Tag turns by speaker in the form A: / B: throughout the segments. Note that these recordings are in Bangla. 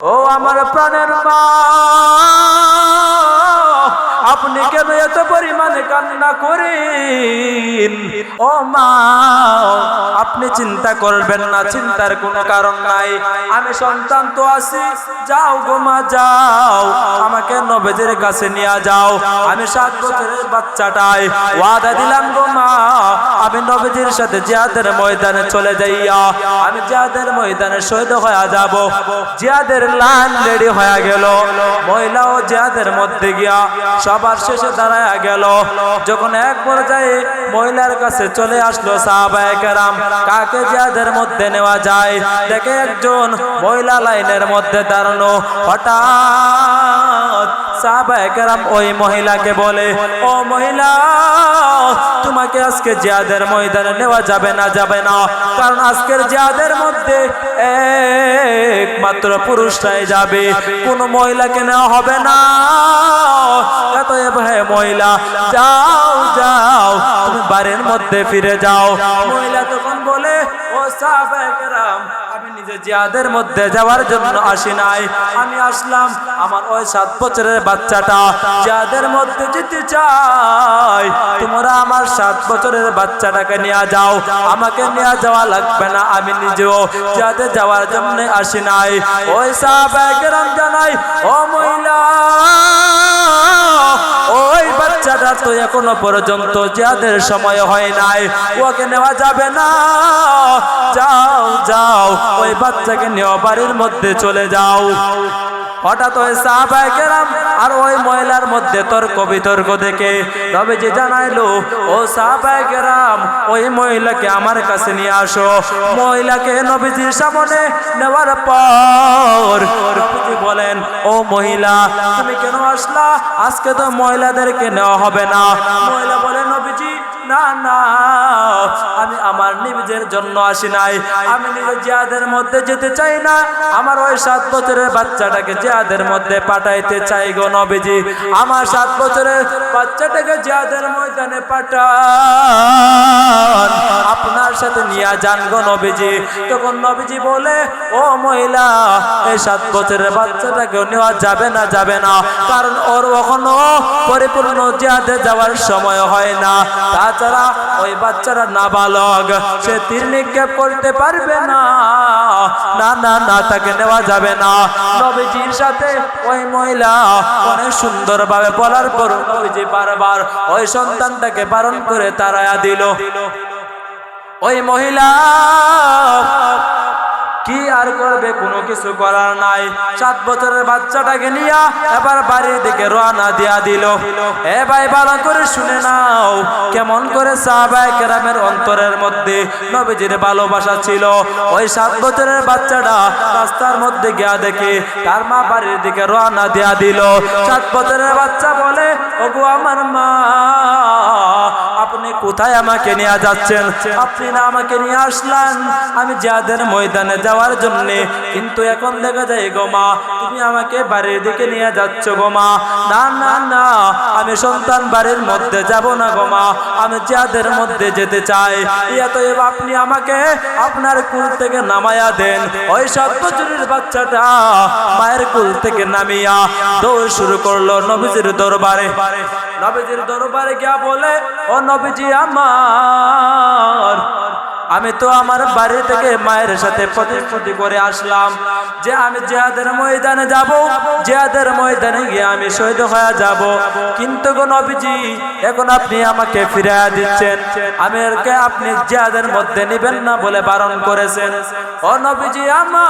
A: ও আমার প্রাণের মা। আপনি কেন এত পরিমাণে কান্না করেন? ও মা, আপনি চিন্তা করবেন না, চিন্তার কোনো কারণ নাই। আমি সন্তান তো আছি, যাও গো মা, যাও। আমাকে নবেদের কাছে নিয়ে যাও। আমি সাত বছরের বাচ্চাটাই। ওয়াদা দিলাম গো মা, আমি নবীজির সাথে জিয়াদের ময়দানে চলে যাইয়া, আমি জিয়াদের ময়দানে শহীদ হয়ে যাব। জিয়াদের লাইন রেডি হয়ে গেল। মহিলা ও জিয়াদের মধ্যে গিয়া সবার শেষে দাঁড়ায় গেল। যখন এক পর্যায়ে মহিলার কাছে চলে আসলো সাহাবায়ে কেরাম, কাকে জিয়াদের মধ্যে নেওয়া যায়? দেখে একজন মহিলা লাইনের মধ্যে দাঁড়ানো হঠাৎ সাহাবায়ে কেরাম ওই মহিলাকে বলে, ও মহিলা, তোমাকে আজকে জিয়াদের ময়দানে নেওয়া যাবে না যাবে না। কারণ আজকের জিয়াদের মধ্যে একমাত্র পুরুষরাই যাবে। কোনো মহিলাকে নেওয়া হবে না। এত ভাই মহিলা, যাও যাও, তুমি বাড়ির মধ্যে ফিরে যাও। মহিলা তখন বলে, ও সাহাবাহাম আমি জিয়াদের মধ্যে যাওয়ার জন্য আসি নাই। আমি আসলাম আমার ওই সাত বছরের বাচ্চাটা। জিয়াদের মধ্যে যেতে চাই। তোমরা আমার সাত বছরের বাচ্চাটাকে নিয়ে যাও। আমাকে নিয়ে যাওয়া লাগবে না, আমি নিজেও যাতে যাওয়ার জন্য আসি নাই। ওই সাহাবাহাম জানাই ও মহিলা ওই বাচ্চাটা তো এখনও পর্যন্ত যাদের সময় হয় নাই। ওকে নেওয়া যাবে না। যাও যাও, ওই বাচ্চাকে নেওয়া বাড়ির মধ্যে চলে যাও। হঠাৎ ওই সাহাবায়ে কেরাম আর ওই মহিলার মধ্যে তর্ক বিতর্ক দেখে তবে যে জানাইলো, ও সাহাবায়ে কেরাম, ওই মহিলাকে আমার কাছে নিয়ে আসো। মহিলাকে নবীজির সামনে নেওয়ার পর বলেন, ও মহিলা, তুমি কেন আসলা? আজকে তো মহিলাদেরকে নেওয়া হবে না। মহিলা বলে নবীজি না না, আমি আমার নিজের জন্য আসি নাই। আমি নিজে জিয়াদের মধ্যে যেতে চাই না। আমার ওই সাত বছরের বাচ্চাটাকে জিয়াদের মধ্যে পাঠাইতে চাই গো নবীজি। আমার সাত বছরের বাচ্চাটাকে জিয়াদের ময়দানে পাঠান। আপনার সাথে নিয়ে যান গো নবীজি। তখন নবীজি বলে, ও মহিলা, এই সাত বছরের বাচ্চাটাকেও নেওয়া যাবে না যাবে না। কারণ ওর কখনো পরিপূর্ণ জিয়াদে যাওয়ার সময় হয় না। তাছাড়া ওই বাচ্চারা নাবালক, সে তীর নিক্ষেপ করতে পারবে না। না না না, তাকে নেওয়া যাবে না। নবীজির সাথে ওই মহিলা অনেক সুন্দরভাবে বলার পর নবীজি বারবার ওই সন্তানটাকে বারণ করে তারায়া দিল। ওই মহিলা কি আর করবে? কোনো কিছু করার নাই। সাত বছরের বাচ্চাটাকে নিয়ে এবার বাড়ির দিকে রওনা দিয়া দিল। এ ভাই, ভালো করে শুনে নাও, কেমন করে সাহাবায়ে কেরামের অন্তরের মধ্যে নবীজির ভালোবাসা ছিল। ওই সাত বছরের বাচ্চাটা রাস্তার মধ্যে গিয়া দেখে তার মা বাড়ির দিকে রওনা দিয়া দিল। সাত বছরের বাচ্চা বলে, ওগো আমার মা আপনি কোথায় আমাকে নিয়ে যাচ্ছেন? আপনি না আমাকে নিয়ে আসলেন। আমি যাদের ময়দানে যাওয়ার জন্য। কিন্তু এখন দেখা যায় গো মা, তুমি আমাকে বাড়ির দিকে নিয়ে যাচ্ছ গো মা। না না না, আমি সন্তান বাড়ির মধ্যে যাব না গো মা। আমি যাদের মধ্যে যেতে চাই। এত আপনি আমাকে আপনার কুল থেকে নামায়া দেন। ওই সাত বছরের বাচ্চাটা মায়ের কুল থেকে নামিয়া দৌড় শুরু করল নবীজির দরবারে। নবীজির দরবারে গিয়া বলে, ও নবীজি আমার। আমি তো আমার বাড়ি থেকে মায়ের সাথে প্রতিশ্রুতি করে আসলাম যে আমি জেহাদের ময়দানে যাব। জেহাদের ময়দানে গিয়ে আমি শহীদ হয়ে যাব। কিন্তু গো নবীজি, এখন আপনি আমাকে ফিরে দিচ্ছেন। আমি আপনি জেহাদের মধ্যে নিবেন না বলে বারণ করেছেন। ও নবীজি আমার।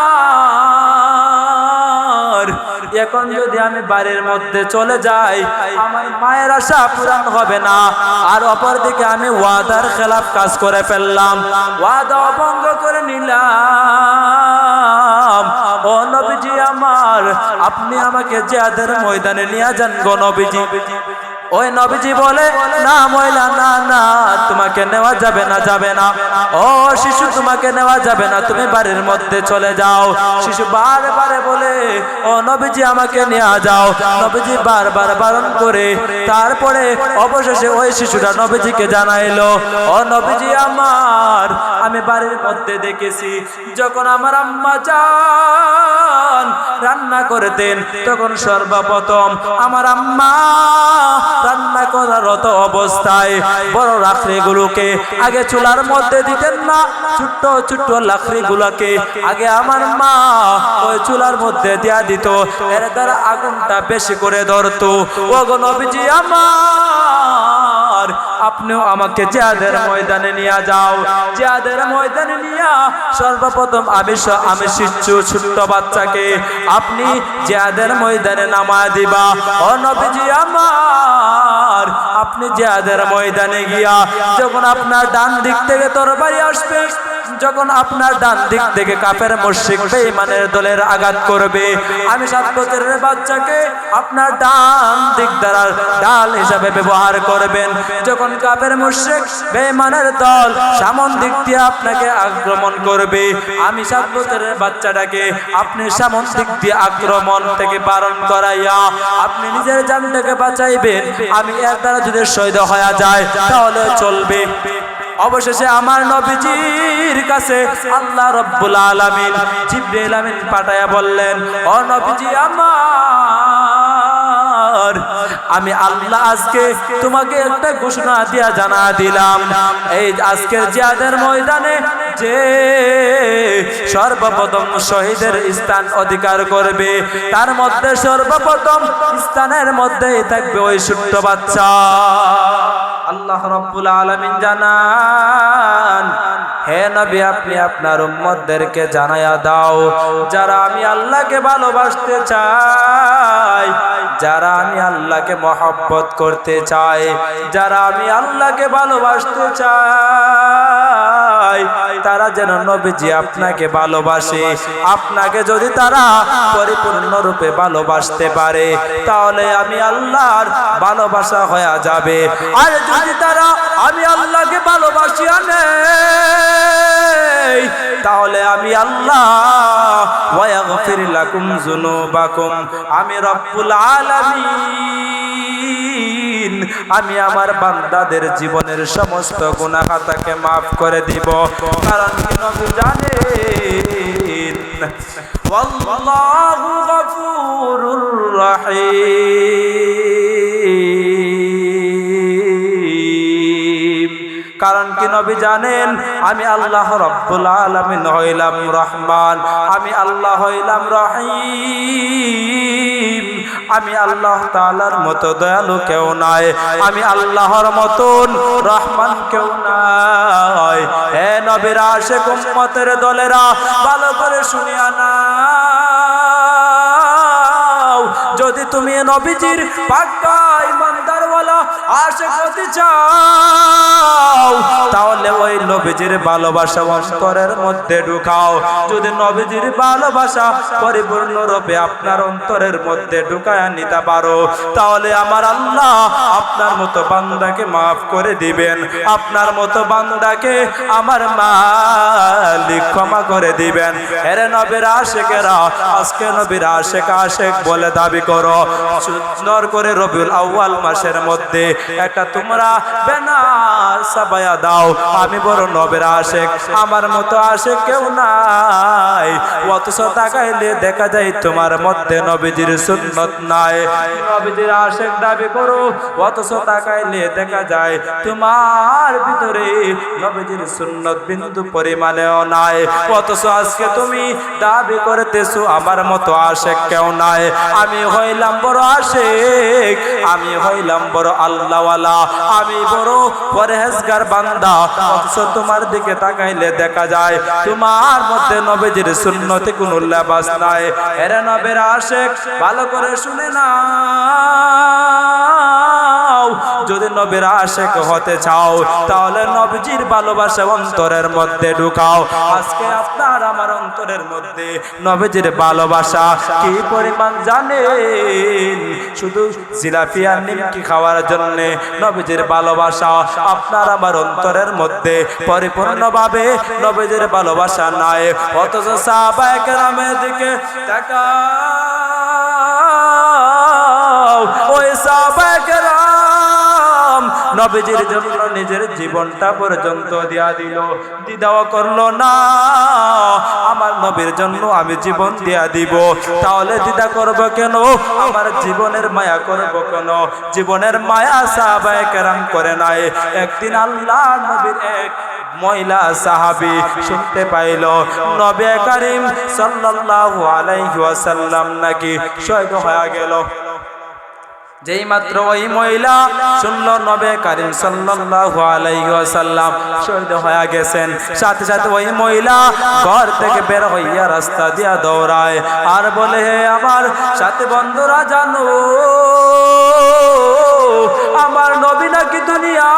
A: এখন যদি আমি বাড়ির মধ্যে চলে যাই, আমার মায়ের আশা পূরণ হবে না। আর অপর দিকে আমি ওয়াদার খেলাফ কাজ করে ফেললাম। ওয়াদা অভঙ্গ করে নিলাম। ও নবীজি আমার, আপনি আমাকে জিয়াদের ময়দানে নিয়ে যান গো নবীজি। ওই নবীজি বলে, না মহিলা না না, তোমাকে নেওয়া যাবে না যাবে না। ও শিশু, তোমাকে নেওয়া যাবে না, তুমি বাড়ির মধ্যে চলে যাও। শিশু বারবারে বলে, ও নবীজি, আমাকে নিয়ে যাও। নবীজি বারবার বারণ করে, তারপরে অবশেষে ওই শিশুটা নবীজিকে জানাইলো, ও নবীজি আমার আমি বাড়ির মধ্যে দেখেছি, যখন আমার আম্মা যান, রান্না করতেন, তখন সর্বপ্রথম আমার আম্মা রান্না করার রত অবস্থায় বড় লাকড়িগুলোকে আগে চুলার মধ্যে দিতেন না, ছোট্ট ছোট্ট লাকড়িগুলোকে আগে আমার মা ওই চুলার মধ্যে দেয়া দিত। এর দ্বারা আগুনটা বেশি করে ধরতো। ওগো নবীজি আমার আপনিও আমাকে জেহাদের ময়দানে নিয়ে যাও। জেহাদের ময়দানে নিয়ে সর্বপ্রথম আমি আমি শিশু, ছোট্ট বাচ্চাকে আপনি জেহাদের ময়দানে নামা দিবা। ও নবীজি আমার, আপনি জেহাদের ময়দানে গিয়া যখন আপনার ডান দিক থেকে তরবারি আসবে যখন আপনার ডান দিক থেকে কাপের মুশরিক বেঈমানের দলের আঘাত করবে, আমি সাত বছরের বাচ্চাকে আপনার ডান দিক দ্বারা ডাল হিসাবে ব্যবহার করবেন। যখন কাপের মুশরিক বেঈমানের দল সামন দিক দিয়ে আপনাকে আক্রমণ করবে, আমি সাত বছরের বাচ্চাটাকে আপনি সামন দিক দিয়ে আক্রমণ থেকে বারণ করাইয়া আপনি নিজের জানটাকে বাঁচাইবেন। আমি এর দ্বারা যদি শহীদ হয়ে যায় তাহলে চলবে। অবশেষে আমার নবীজির কাছে আল্লাহ রব্বুল আলামিন জিব্রাইল আমিন পাঠায়া বললেন, ও নবীজি আমার, আমি আল্লাহ আজকে তোমাকে একটা ঘোষণা দিয়া জানা দিলাম। এই আজকের জিয়াদের ময়দানে যে সর্বপ্রথম শহীদের স্থান অধিকার করবে, তার মধ্যে সর্বপ্রথম স্থানের মধ্যেই থাকবে ওই ছোট্ট বাচ্চা। আল্লাহ রব্বুল আলামিন জানান, হে নবী, আপনি আপনার উম্মতদেরকে জানায়া দাও, যারা আমি আল্লাহকে ভালোবাসতে চাই, যারা আমি আল্লাহকে মহব্বত করতে চাই, যারা আমি আল্লাহকে ভালোবাসতে চাই। তারা যেন নবীজি আপনাকে ভালোবাসে। আপনাকে যদি তারা পরিপূর্ণরূপে ভালোবাসতে পারে, তাহলে আমি আল্লাহর ভালোবাসা হয়ে যাবে। আর যদি তারা, আমি আল্লাহকে ভালোবাসিয়া নেই, তাহলে আমি আল্লাহ ওয়াগফির লাকুম যুনুবাকুম। আমি রব্বুল আলামিন, আমি আমার বান্দাদের জীবনের সমস্ত গুনাহ খাতাকে মাফ করে দিব। কারণ কি নবী জানেন, ওয়াল্লাহু গফুরুর রহিম। কারণ কি নবী জানেন, আমি আল্লাহ রব্বুল আলামিন হইলাম রহমান, আমি আল্লাহ হইলাম রহিম। আমি আল্লাহ তাআলার মতো দয়ালু কেউ নাই, আমি আল্লাহর মতন রহমান কেউ নাই। হে নবীর আশেক উম্মতের দলেরা, ভালো করে শুনিয়া না যদি তুমি নবীজির পাক্কা ইমানদারওয়ালা আশেক হতে চাও, তাহলে ওই নবীজির ভালোবাসা অন্তরের মধ্যে ঢুকাও। যদি নবীজির ভালোবাসা পরিপূর্ণ রূপে আপনার অন্তরের মধ্যে ঢুকায় নিতে পারো, তাহলে আমার আল্লাহ আপনার মতো বান্দাকে মাফ করে দিবেন। আপনার মতো বান্দাকে আমার মালিক ক্ষমা করে দিবেন। এরে নবীর আশেকেরা, আজকে নবীর আশেক আশেক বলে দাবি করো। সুন্দর করে রবিউল আউয়াল মাসের মধ্যে একটা তোমরা বেনার সাবায়া দাও। আমি বড় নবীর আশেক, আমার মতো আশেক কেউ নাই। অথচ তাকাইলে দেখা যায় তোমার মধ্যে নবীজির সুন্নত নাই। নবীজির আশেক দাবি করো, অথচ তাকাইলে দেখা যায় তোমার ভিতরে নবীজির সুন্নত বিন্দু পরিমাণেও নাই। অথচ আজকে তুমি দাবি করতেছো, আমার মতো আশেক কেউ নাই। আমি হইলাম বড় আশেক, আমি হইলাম বড় আল্লাহওয়ালা। আমি বড় পরহেজগার বান্দা, অথচ তোমার দিকে তাকাইলে দেখা যায়, তোমার মধ্যে নবীজির সুন্নতে কোনো লেবাস নাই। এরা নবের আশেক, ভালো করে শুনে না। যদি নবীর আশেক হতে চাও, তাহলে নবীজির ভালোবাসা অন্তরের মধ্যে ঢুকাও। আজকে আপনার আমার অন্তরের মধ্যে নবীজির ভালোবাসা কি পরিমাণ জানেন? শুধু জিলাপি আর নিমকি খাওয়ার জন্য নবীজির ভালোবাসা আপনার আমার অন্তরের মধ্যে পরিপূর্ণভাবে নবীজির ভালোবাসা নাই। অথচ সাহাবায়ে কেরামের দিকে তাকাও নবীজির জন্য নিজের জীবনটা পর্যন্ত দিয়া দিল। দিদাও করল না। আমার নবীর জন্য আমি জীবন দিয়া দিব। তাহলে দিদা করব কেন? আমার জীবনের মায়া করব কেন? জীবনের মায়া সাহাবায়ে কেরাম করে নাই। একদিন আল্লাহ নবীর এক মহিলা সাহাবি শুনতে পাইল, নবে করিম সাল্লাল্লাহু আলাইহি ওয়াসাল্লাম নাকি শহীদ হয়ে গেল? যেই মাত্র ওই মহিলা শুনল নবে করিম সাল্লাল্লাহু শহীদ হয়ে গেছেন। সাথে সাথে ওই মহিলা ঘর থেকে বের হইয়া রাস্তা দিয়া দৌড়ায় আর বলে, হে আমার সাথে বন্ধুরা, জানো, আমার নবী নাকি দুনিয়া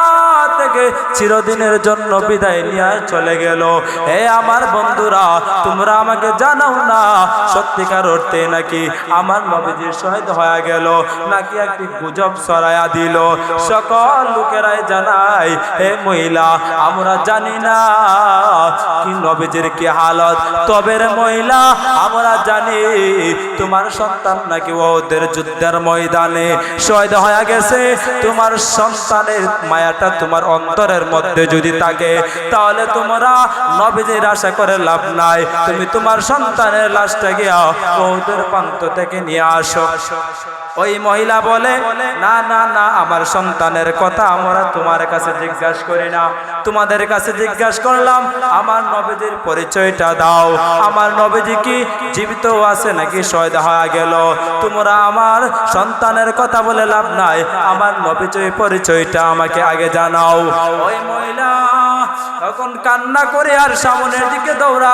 A: থেকে চিরদিনের জন্য বিদায় নিয়ে চলে গেল। হে আমার বন্ধুরা, তোমরা আমাকে জানাও না, সত্যিকার অর্থে নাকি আমার নবীজির শহীদ হয়ে গেল, নাকি একটি গুজব সরাইয়া দিল। সকল লোকেরাই জানাই হে মহিলা, আমরা জানি না কি নবীজির কি হালত। তবে রে মহিলা, আমরা জানি তোমার সন্তান নাকি ওদের যুদ্ধের ময়দানে শহীদ হয়ে গেছে। তোমার সন্তানের মায়াটা তোমার অন্তরের মধ্যে যদি থাকে, তাহলে তোমরা নবীজির আশা করে লাভ নাই। তুমি তোমার সন্তানের লাশটা গিয়া ওদের প্রান্ত থেকে নিয়ে আসো। ওই মহিলা বলে, না না না, আমার সন্তানের কথা আমরা তোমার কাছে জিজ্ঞাসা করি না। তোমাদের কাছে জিজ্ঞাসা করলাম, আমার নবীজির পরিচয়টা দাও। আমার নবীজি কি জীবিত আছে নাকি শহীদ হয়ে গেল? তোমরা আমার সন্তানের কথা বলে লাভ নাই। আমার নবীজির পরিচয়টা আমাকে আগে জানাও। ওই মহিলা। তখন কান্না করে আর সামনের দিকে দৌড়ায়।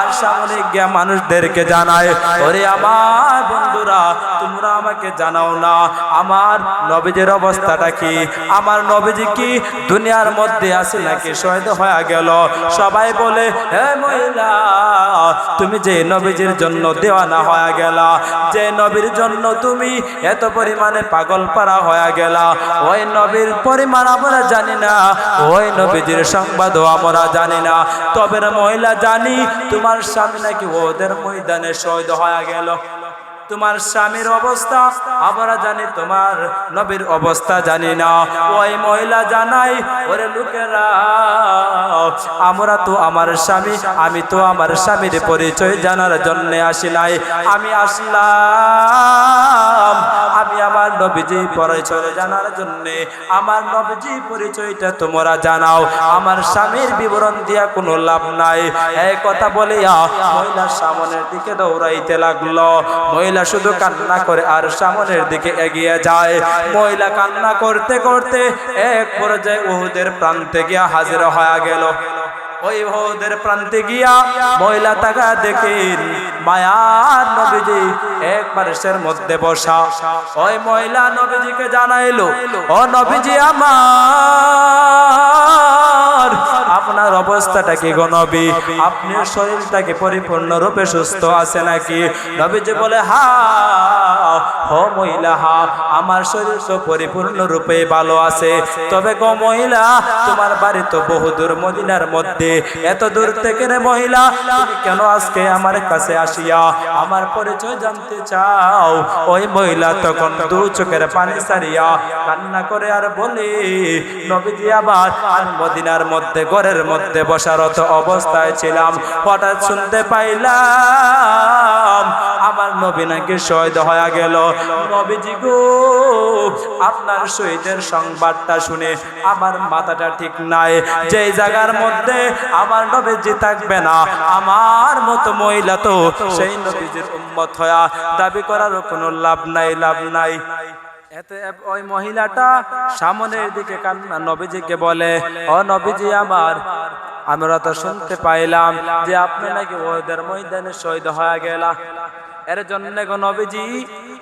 A: আর সামনে গিয়া মানুষদেরকে জানায়, ওরে আমার বন্ধুরা তোমরা আমাকে জানাও না, আমার নবীজের অবস্থাটা কি? আমার নবীজি কি দুনিয়ার মধ্যে আছে নাকি শহীদ হয়ে গেল? সবাই বলে, হে মহিলা, তুমি যে নবীজির জন্য দেওয়ানা হয়ে গেলা, যে নবীর জন্য তুমি এত পরিমাণে পাগল পারা হয়ে গেলা, ওই নবীর পরিমাণ আমরা জানি না, ওই নবীজির সংবাদও আমরা জানি না, তবে মহিলা জানি, তোমার স্বামী নাকি ওদের ময়দানে শহীদ হয়ে গেল। তোমার স্বামীর অবস্থা? আমরা জানি তোমার নবীর অবস্থা, জানি না। ওই মহিলা জানাই, ওরে লোকেরা, আমরা তো আমার স্বামী, আমি তো আমার স্বামীর পরিচয় জানার জন্য আসি নাই। আমি আসলাম আমার নবীজি পরিচয় জানার জন্য, আমার নবীজি পরিচয়টা তোমরা জানাও। আমার স্বামীর বিবরণ দিয়া কোনো লাভ নাই। এই কথা বলিয়া মহিলা সামনের দিকে দৌড়াইতে লাগল। মহিলা শুধু কান্না করে আর সামনের দিকে এগিয়ে যায়। মহিলা কান্না করতে করতে এক পর্যায়ে উহুদের প্রান্তে গিয়া হাজির হয়ে গেল। ওই ভৌদের প্রান্তে গিয়া মহিলা তাকা দেখেন। মায়ার নবীজি এক মানুষের মধ্যে বসা। ওই মহিলা নবীজিকে জানাইলো, ও নবীজি আমার আপনার অবস্থাটা কি গো নবী? আপনার শরীরটা কি পরিপূর্ণ রূপে সুস্থ আছে নাকি? নবীজি বলে হা হ মহিলা হা আমার শরীর তো পরিপূর্ণ রূপে ভালো আছে। তবে গো মহিলা তোমার বাড়ি তো বহুদূর মদিনার মধ্যে। এত দূর থেকে রে মহিলা তুমি কেন আজকে আমার কাছে আসিয়া আমার পরিচয় জানতে চাও? ওই মহিলা তখন দু চোখের পানি সারিয়া কান্না করে আর বলে নবীজি আবার আর মদিনার মধ্যে ঘরের মধ্যে বসারত অবস্থায় ছিলাম। হঠাৎ শুনতে পাইলাম, আমার নবী নাকি শহীদ হয়ে গেল। নবীজি গো, আপনার শহীদের সংবাদটা শুনে আমার মাথাটা ঠিক নাই। যে জায়গার মধ্যে আমার নবীজি থাকবে না, আমার মতো মহিলা তো সেই নবীজির উম্মত হয়া দাবি করারও কোনো লাভ নাই লাভ নাই। এতে ওই মহিলাটা সামনের দিকে কান্না, নবীজিকে বলে, ও নবীজি আমার, আমরা তো শুনতে পাইলাম যে আপনি নাকি ওদের ময়দানে শহীদ হয়ে গেলা। এর জন্য নবীজি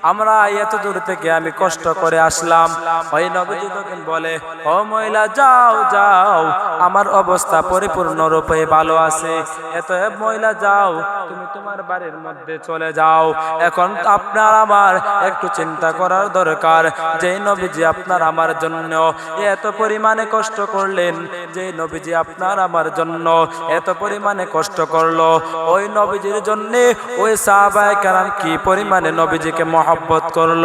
A: আমরা এত দূর থেকে আমি কষ্ট করে আসলাম। ওই নবীজি তখন বলে, ও মহিলা, যাও যাও। আমার অবস্থা পরিপূর্ণ রূপে ভালো আছে। এত মহিলা, যাও। তুমি তোমার বাড়ির মধ্যে চলে যাও। এখন আপনার আমার একটু চিন্তা করার দরকার। যে নবীজি আপনার আমার জন্য এত পরিমাণে কষ্ট করলেন যে নবীজি আপনার আমার জন্য এত পরিমাণে কষ্ট করল। ওই নবীজির জন্যে ওই সাহাবায়ে কারাম কি পরিমাণে নবীজিকে মহ মহব্বত করল।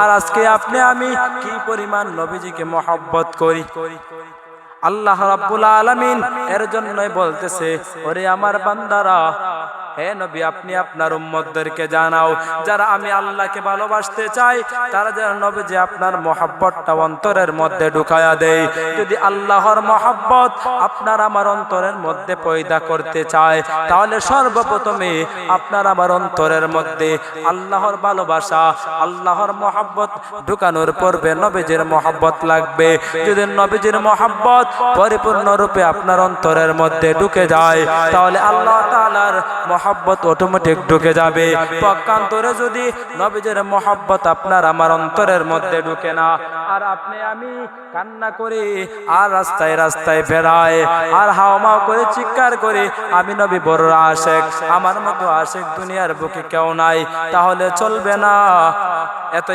A: আর আজকে আপনি, আমি কি পরিমাণ নবীজিকে মহব্বত করি? আল্লাহ রাব্বুল আলামিন এর জন্যই বলতেছে, ওরে আমার বান্দারা হে নবী, আপনি আপনার উম্মতদেরকে জানাও, যারা আমি আল্লাহকে ভালোবাসতে চাই, তারা যেন নবী যে আপনার মহাব্বতটা অন্তরের মধ্যে ঢুকায়া দেয়। যদি আল্লাহর মহাব্বত আপনার আমার অন্তরের মধ্যে পয়দা করতে চায়, তাহলে সর্বপ্রথমে আপনার আমার অন্তরের মধ্যে আল্লাহর ভালোবাসা, আল্লাহর মহাব্বত ঢুকানোর পূর্বে নবীজির মহাব্বত লাগবে। যদি নবীজির মহাব্বত পরিপূর্ণ রূপে আপনার অন্তরের মধ্যে ঢুকে যায়, তাহলে আল্লাহ তাআলার মহাব্বত অটোমেটিক ঢুকে যাবে। পক্ষান্তরে যদি নবীজের মহাব্বত আপনার আমার অন্তরের মধ্যে ঢুকে না, আর আপনি আমি কান্না করি, আর রাস্তায় রাস্তায় বেড়ায় আর হাওমাও করে, চিৎকার করে, আমি নবী বড় আশেক, আমার মতো আশেক দুনিয়ার বুকে কেউ নাই, তাহলে চলবে না। এত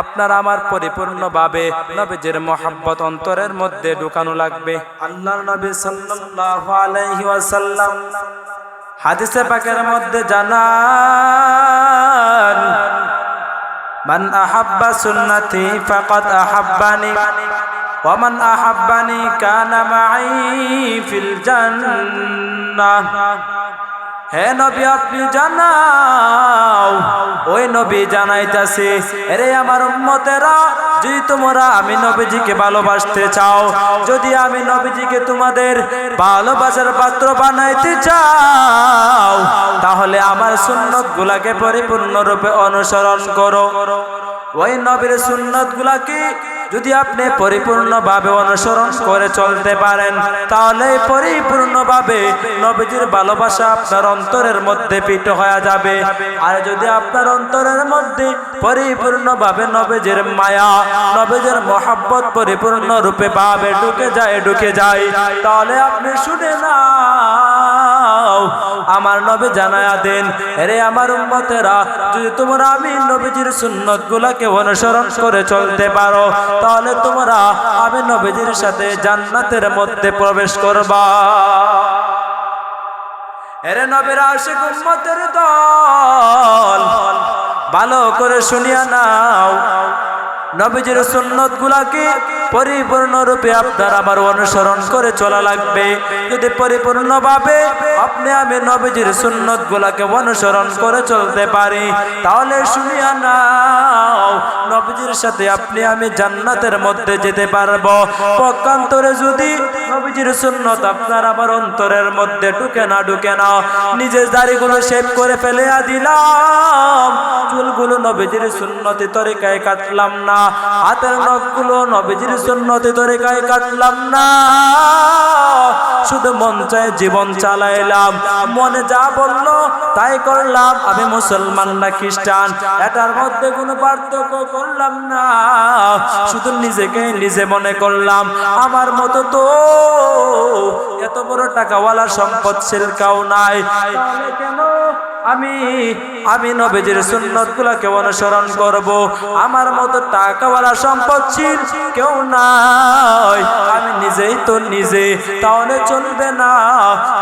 A: আপনার আমার পরিপূর্ণভাবে নবীজির মহাব্বত অন্তরের মধ্যে ঢুকানো লাগবে। আল্লাহ নবী সাল্লাল্লাহু আলাইহি হাদিসে পাকের মধ্যে জানান, মান আহাব্বা সুন্নতি ফাকাদ আহাব্বানি মান আহাব্বানি কানা মাই ফিল জান্নাহ। হে নবী, আপনি জানাও। ওই নবী আমার তোমরা আমি ভালোবাসতে চাও, যদি আমি তোমাদের ভালোবাসার পাত্র বানাইতে চাও, তাহলে আমার সুন্নত গুলাকে পরিপূর্ণরূপে অনুসরণ করো। ওই নবীর সুন্নত গুলাকে যদি আপনি পরিপূর্ণভাবে অনুসরণ করে চলতে পারেন, তাহলে পরিপূর্ণভাবে নবীজির ভালোবাসা আপনার অন্তরের মধ্যে পিঠ হয়ে যাবে। আর যদি আপনার অন্তরের মধ্যে পরিপূর্ণভাবে নবীজির মায়া, নবীজির মহাব্বত পরিপূর্ণ রূপে ভাবে ঢুকে যায় ঢুকে যায়, তাহলে আপনি শুনে না আমার নবী জানায়া দেন। রে আমার উম্মতেরা, যদি তোমরা আমি নবীজির সুন্নত গুলাকে অনুসরণ করে চলতে পারো, তাহলে তোমরা আমি নবীজির সাথে জান্নাতের মধ্যে প্রবেশ করবা। এরে নবীর আশিক উম্মতের দল, ভালো করে শুনিয়া নাও। নবীজির সুন্নত গুলাকে পরিপূর্ণ রূপে আপনার আবার অনুসরণ করে চলা লাগবে। যদি পরিপূর্ণভাবে আপনি আমি নবীজির সুন্নত গুলাকে অনুসরণ করে চলতে পারি, তাহলে শুনিয়া নাও, নবীজির সাথে আপনি আমি জান্নাতের মধ্যে যেতে পারব। পক্ষান্তরে যদি নবীজির সুন্নত আপনার আবার অন্তরের মধ্যে ঢুকে না ঢুকে না, নিজের দাড়িগুলো শেভ করে ফেলে দিলাম নবীজির সুন্নতি তরিকায় কাটলাম না। হাতের নখগুলো নবীজির সুন্নতি তরিকায় কাটলাম না। শুধু মন চায় জীবন চালাইলাম। মনে যা বলল তাই করলাম। আমি মুসলমান না খ্রিস্টান। এটার মধ্যে কোনো পার্থক্য করলাম না। শুধু নিজেকে নিজে মনে করলাম। আমার মতো তো এত বড় টাকাওয়ালা সম্পদশীল কাউ নাই। কেন আমি আমি নবীজির সুন্নত গুলাকে অনুসরণ করব। আমার মতো টাকাওয়ালা সম্পদশীল কেউ নাই। আমি নিজেই তো নিজে, তাহলে চলবে না।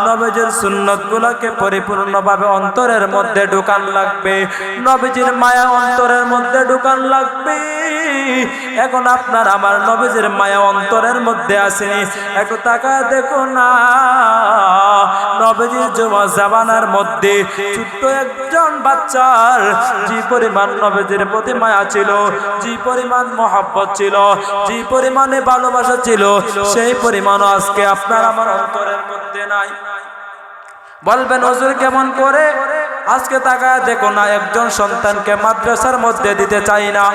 A: নবীজির সুন্নত গুলাকে পরিপূর্ণভাবে অন্তরের মধ্যে ঢুকান লাগবে। নবীজির মায়া অন্তরের মধ্যে ঢুকান লাগবে। এখন আপনার আমার নবীজির মায়া অন্তরের মধ্যে আসেনি। একটু টাকা দেখো না। নবীজির জমা জামানার মধ্যে ছোট্ট একজন বাচ্চার যে পরিমাণ নবীজির প্রতি মায়া ছিল, যে পরিমাণ মহাব্বত ছিল, যে পরিমাণে ভালোবাসা ছিল, সেই আজকে আপনার আমার অন্তরের মধ্যে নাই। বলবেন, হজুর কেমন করে? আজকে তাকায় দেখো না, একজন সন্তানকে মাদ্রাসার মধ্যে দিতে চাই না।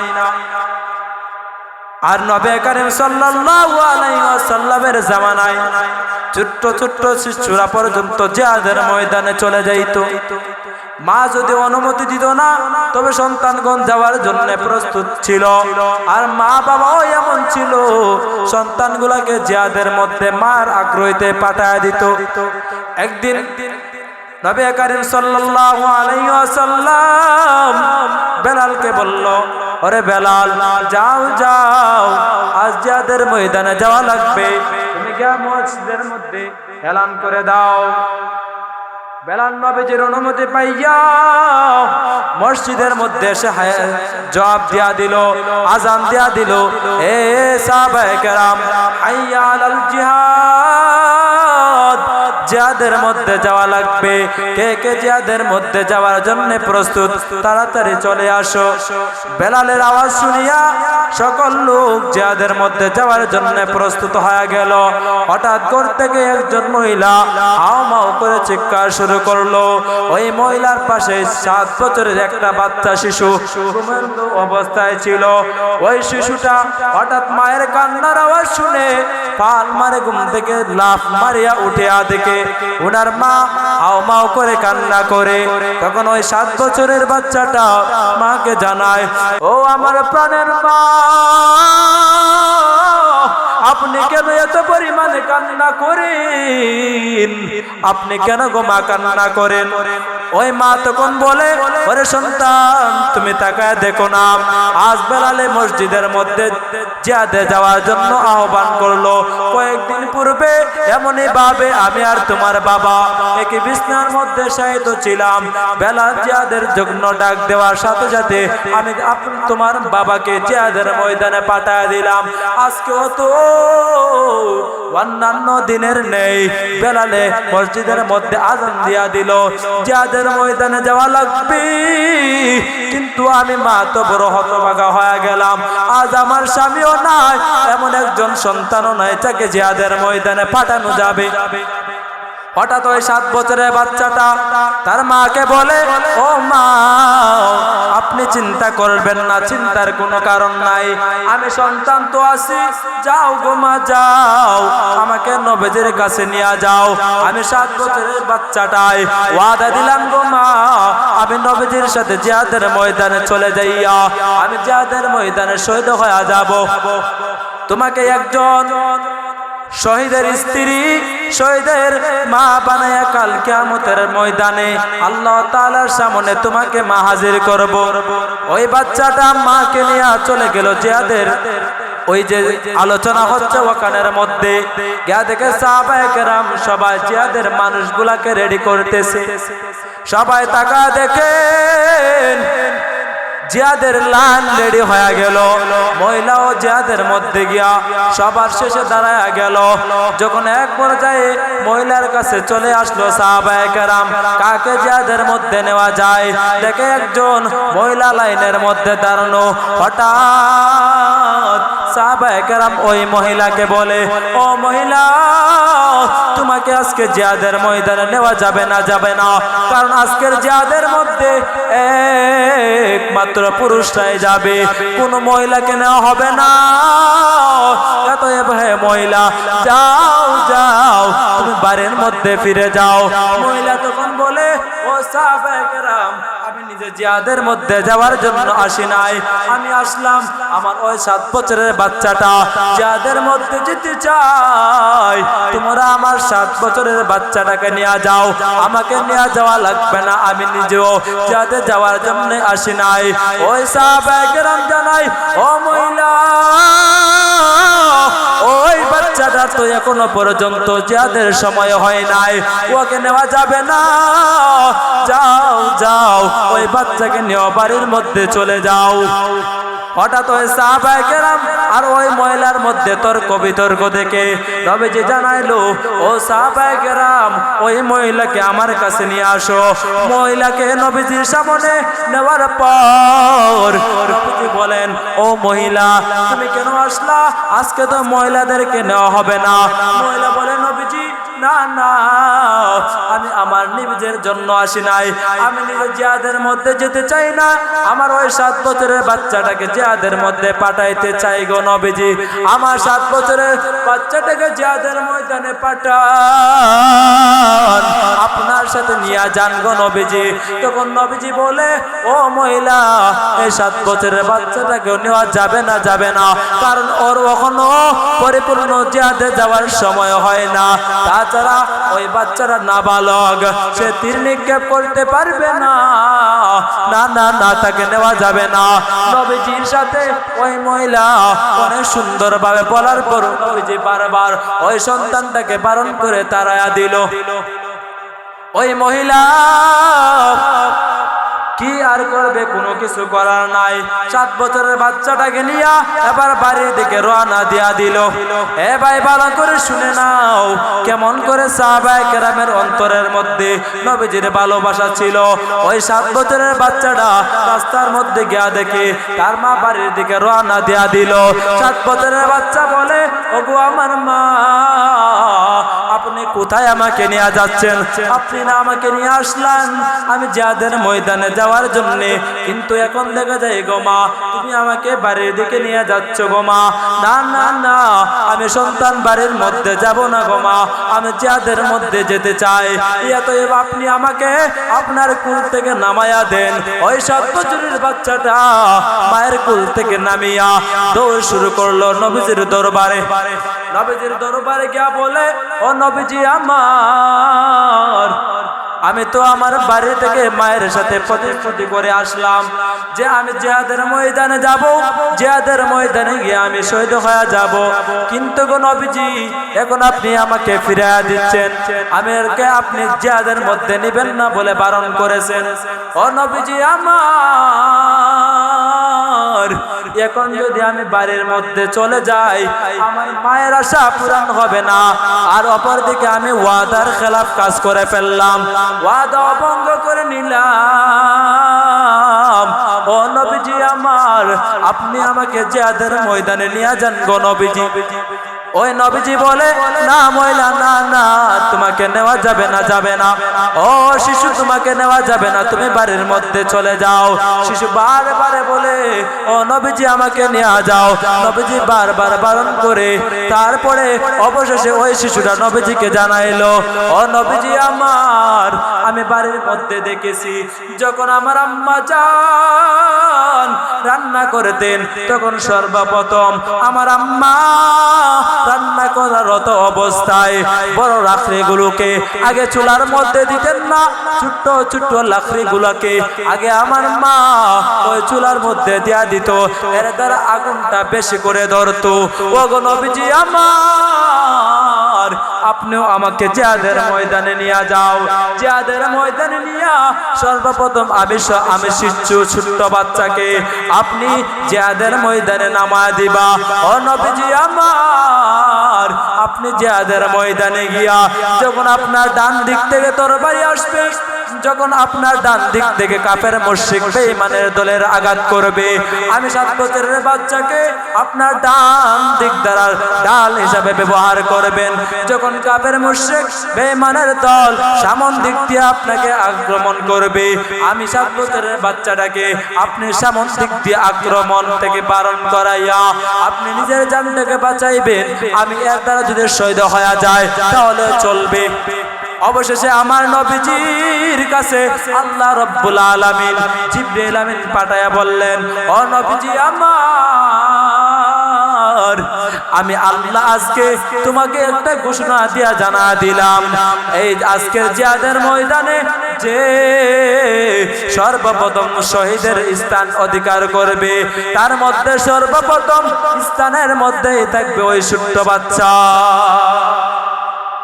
A: আর নবে করিম ওয়াসাল্লামের জামানায় ছোট্ট ছোট্ট শিশুরা পর্যন্ত জিহাদের ময়দানে চলে যাইত। মা যদি অনুমতি দিত না, তবে সন্তানগণ যাওয়ার জন্য প্রস্তুত ছিল। আর মা বাবাও এমন ছিল। সন্তানগুলোকে জিয়াদের মধ্যে মার আগ্রহীতে পাঠায় দিত। একদিন বেলালকে বলল, ওরে বেলাল, যাও যাও, আজ যাদের ময়দানে যাওয়া লাগবে। তুমি গিয়ে মসজিদের মধ্যে এলান করে দাও। বেলাল নবীজির অনুমতি পাইয়া মসজিদের মধ্যে এসে জবাব দিয়া দিল, আজান দিয়া দিল, এ সাহাবায়ে কেরাম, হাইয়া আলাল জিহাদ। জিহাদের মধ্যে যাওয়া লাগবে। কে কে জিহাদের মধ্যে যাওয়ার জন্য প্রস্তুত, তাড়াতাড়ি চলে আসো। বেলালের আওয়াজ শুনিয়া সকল লোক জিহাদের মধ্যে যাওয়ার জন্য প্রস্তুত হয়ে গেল। হঠাৎ ঘর থেকে একজন মহিলা হাও মাও করে চিৎকার শুরু করল। ওই মহিলার পাশে সাত বছরের একটা বাচ্চা শিশু অবস্থায় ছিল। ওই শিশুটা হঠাৎ মায়ের কান্নার আওয়াজ শুনে পাল মারে ঘুম থেকে লাফ মারিয়া উঠে দেখে ওনার মা হাও মাও করে কান্না করে। তখন ওই সাত বছরের বাচ্চাটা মাকে জানায়, ও আমার প্রাণের মা। আপনি কেন এত পরিমাণে কান্না করেন? আপনি কেন গো মা কান্না করেন? ওই মা তখন বলে, ওরে সন্তান, তুমি তাকায় দেখো না। আজ বেলালে মসজিদের মধ্যে জিয়াদে যাওয়ার জন্য আহ্বান করল। কয়েকদিন পূর্বে এমনই ভাবে আমি আর তোমার বাবা একই বিছনার মধ্যে শায়িত ছিলাম। বেলা জিয়াদের যজ্ঞ ডাক দেওয়ার সাথে সাথে আমি তোমার বাবাকে জিয়াদের ময়দানে পাঠায় দিলাম। আজকেও তো অন্যান্য দিনের নেই। বেলালে মসজিদের মধ্যে আজান দিয়া দিল। যাদের ময়দানে যাওয়া লাগবে। কিন্তু আমি মা তো বড় হতভাগা হয়ে গেলাম। আজ আমার স্বামীও নাই, এমন একজন সন্তানও নাই তাকে জিয়াদের ময়দানে পাঠানো যাবে। হঠাৎ ওই সাত বছরের বাচ্চাটা তার মাকে বলে, ও মা, আপনি চিন্তা করবেন না, চিন্তার কোনো কারণ নাই। আমি সন্তান তো আছি, যাও গো মা, যাও। আমাকে নবেজের কাছে নিয়ে যাও। আমি সাত বছরের বাচ্চাটাই ওয়াদা দিলাম গো মা, আমি নবেজের সাথে জিয়াদের ময়দানে চলে যাইয়া, আমি জিয়াদের ময়দানে শহীদ হয়ে যাব। তোমাকে একজন শহীদের স্ত্রী, শহীদের মা বানায়া কাল কিয়ামতের ময়দানে আল্লাহ তাআলার সামনে তোমাকে মা হাজির করব। ওই বাচ্চাটা মাকে নিয়ে চলে গেল জিয়াদের। ওই যে আলোচনা হচ্ছে ওখানের মধ্যে। দেখে সবাই জিয়াদের মানুষগুলাকে রেডি করতেছে। সবাই তাকা দেখেন জিয়াদের লান রেডি হয়ে গেল। মহিলাও জিয়াদের মধ্যে গিয়া সবার শেষে দাঁড়ায় গেল। যখন এক পর্যায়ে মহিলার কাছে চলে আসলো সাহাবায়ে কেরাম, কাকে জিয়াদের মধ্যে নেওয়া যায়? দেখে একজন মহিলা লাইনের মধ্যে দাঁড়ানো হঠাৎ সাহাবায়ে কেরাম ওই মহিলাকে বলে, ও মহিলা, তোমাকে আজকে জিয়াদের ময়দানে নেওয়া যাবে না যাবে না। কারণ আজকের জিয়াদের মধ্যে একমাত্র পুরুষরাই যাবে। কোন মহিলাকে নেওয়া হবে না। মহিলা, যাও যাও, তুমি বাড়ির মধ্যে ফিরে যাও। মহিলা তখন বলে, ও সাহাবাহাম জিয়াদের মধ্যে যাওয়ার জন্য আসি নাই। আমি আসলাম আমার ওই সাত বছরের বাচ্চাটা। জিয়াদের মধ্যে যেতে চাই। তোমরা আমার সাত বছরের বাচ্চাটাকে নিয়ে যাও। আমাকে নিয়ে যাওয়া লাগবে না, আমি নিজেও যাতে যাওয়ার জন্য আসি নাই। ওই সাহাবাহাম জানাই, ও মহিলা বাচ্চাটা তো এখনও পর্যন্ত যাদের সময় হয় নাই। ওকে নেওয়া যাবে না। যাও যাও, ওই বাচ্চাকে নেওয়া বাড়ির মধ্যে চলে যাও। হঠাৎ ওই সাহাবায়ে কেরাম আর ওই মধ্যে তর্ক দেখে তবে যে জানাইলো, ও সাহাবায়ে কেরাম, ওই মহিলাকে আমার কাছে নিয়ে আসো। মহিলাকে নবীজির সামনে নেওয়ার পর নবীজি বলেন, ও মহিলা, তুমি কেন আসলা? আজকে তো মহিলাদেরকে নেওয়া হবে না। মহিলা বলে, নবীজি না না, আমি আমার নিজের জন্য আসি নাই। আমি জিয়াদের মধ্যে যেতে চাই না। আমার ওই সাত বছরের বাচ্চাটাকে জিয়াদের মধ্যে পাঠাইতে চাই গো নবীজি। আমার সাত বছরের বাচ্চাটাকে জিয়াদের ময়দানে পাঠান। আপনার সাথে নিয়ে যান গো নবীজি। তখন নবীজি বলে, ও মহিলা এই সাত বছরের বাচ্চাটাকেও নেওয়া যাবে না যাবে না। কারণ ওর কখনো পরিপূর্ণ জিয়াদে যাওয়ার সময় হয় না। তাছাড়া ওই বাচ্চারা নাবালক। সে তীর নিক্ষেপ করতে পারবে না। না না না, তাকে নেওয়া যাবে না। নবীজির সাথে ওই মহিলা অনেক সুন্দর ভাবে বলার পর নবীজি বারবার ওই সন্তানটাকে বারণ করে তারায়া দিল। ওই মহিলা কি আর করবে? কোনো কিছু করার নাই। সাত বছরের বাচ্চাটাকে নিয়ে এবার বাড়ির দিকে রওনা দিয়া দিল। এ ভাই, ভালো করে শুনে নাও, কেমন করে সাহাবায়ে কেরামের অন্তরের মধ্যে নবীজির ভালোবাসা ছিল। ওই সাত বছরের বাচ্চাটা রাস্তার মধ্যে গিয়া দেখে তার মা বাড়ির দিকে রওনা দিয়া দিল। সাত বছরের বাচ্চা বলে, ওগো আমার মা, আপনি কোথায় আমাকে নিয়ে যাচ্ছেন? আপনি না আমাকে নিয়ে আসলেন। আমি যাদের ময়দানে যাওয়ার জন্য। কিন্তু এখন দেখা যায়, গো মা, তুমি আমাকে বাড়ির দিকে নিয়ে যাচ্ছ, গো মা। না না না, আমি সন্তান বাড়ির মধ্যে যাব না, গো মা। আমি যাদের মধ্যে যেতে চাই। এতএব আপনি আমাকে আপনার কুল থেকে নামায়া দেন। ওই সাত বছরের বাচ্চাটা মায়ের কুল থেকে নামিয়া দৌড় শুরু করল নবীজির দরবারে। নবীজির দরবারে গিয়া বলে, ও নবীজি আমার আমি তো আমার বাড়ি থেকে মায়ের সাথে প্রতিশ্রুতি করে আসলাম যে আমি জেহাদের ময়দানে যাব। জেহাদের ময়দানে গিয়ে আমি শহীদ হয়ে যাব। কিন্তু গো নবীজি, এখন আপনি আমাকে ফিরিয়ে দিচ্ছেন। আমি এরকে আপনি জেহাদের মধ্যে নিবেন না বলে বারণ করেছেন। ও নবীজি আমার এখন যদি আমি বাড়ির মধ্যে চলে যাই, আমার মায়ের আশা পূরণ হবে না। আর অপর দিকে আমি ওয়াদার খেলাফ কাজ করে ফেললাম। ওয়াদা অভঙ্গ করে নিলাম। ও নবীজি আমার, আপনি আমাকে জিয়াদের ময়দানে নিয়ে যান গো নবীজি। ওই নবীজি বলে, না মহিলা না না, তোমাকে নেওয়া যাবে না যাবে না। ও শিশু, তোমাকে নেওয়া যাবে না, তুমি বাড়ির মধ্যে চলে যাও। শিশু বারে বারে বলে, ও নবীজি, আমাকে নিয়ে যাও। নবীজি বারবার বারণ করে, তারপরে অবশেষে ওই শিশুটা নবীজিকে জানাইলো, ও নবীজি আমার, আমি বাড়ির মধ্যে দেখেছি, যখন আমার আম্মা যান, রান্না করতেন, তখন সর্বপ্রথম আমার আম্মা রান্না করারত অবস্থায় বড় লাকড়িগুলোকে আগে চুলার মধ্যে দিতেন না। ছোট্ট ছোট্ট লাকড়িগুলোকে আগে আমার মা ওই চুলার মধ্যে দিয়া দিত। এর দ্বারা আগুনটা বেশি করে ধরতো। ও গো নবীজি আমার, আপনিও আমাকে জিয়াদের ময়দানে নিয়ে যাও। জিয়াদের ময়দানে নিয়ে সর্বপ্রথম আমি আমি শিশু ছোট্ট বাচ্চাকে আপনি জিয়াদের ময়দানে নামা দিবা। ও নবীজি আমার আর আপনি জিয়াদের ময়দানে গিয়া যখন আপনার ডান দিক থেকে তরবারি আসবে, যখন আপনার ডান দিক থেকে কাপের মুশরিক বেঈমানের দলের আঘাত করবে, আমি সাত বছরের বাচ্চাকে আপনার ডান দিক দ্বারা ডাল হিসাবে ব্যবহার করবেন। যখন কাপের মুশরিক বেঈমানের দল সামন দিক দিয়ে আপনাকে আক্রমণ করবে, আমি সাত বছরের বাচ্চাটাকে আপনি সামন দিক দিয়ে আক্রমণ থেকে বারণ করাইয়া আপনি নিজের জানটাকে বাঁচাইবেন। আমি এর দ্বারা যদি শহীদ হয়ে যায়, তাহলে চলবে। অবশেষে আমার নবীজির কাছে আল্লাহ রব্বুল আলামিন জিব্রাইল আমিন পাঠায়া বললেন, ও নবীজি আমার। আমি আল্লাহ আজকে তোমাকে একটা ঘোষণা দিয়া জানা দিলাম। এই আজকের জিয়াদের ময়দানে যে সর্বপ্রথম শহীদের স্থান অধিকার করবে, তার মধ্যে সর্বপ্রথম স্থানের মধ্যেই থাকবে ওই ছোট্ট বাচ্চা।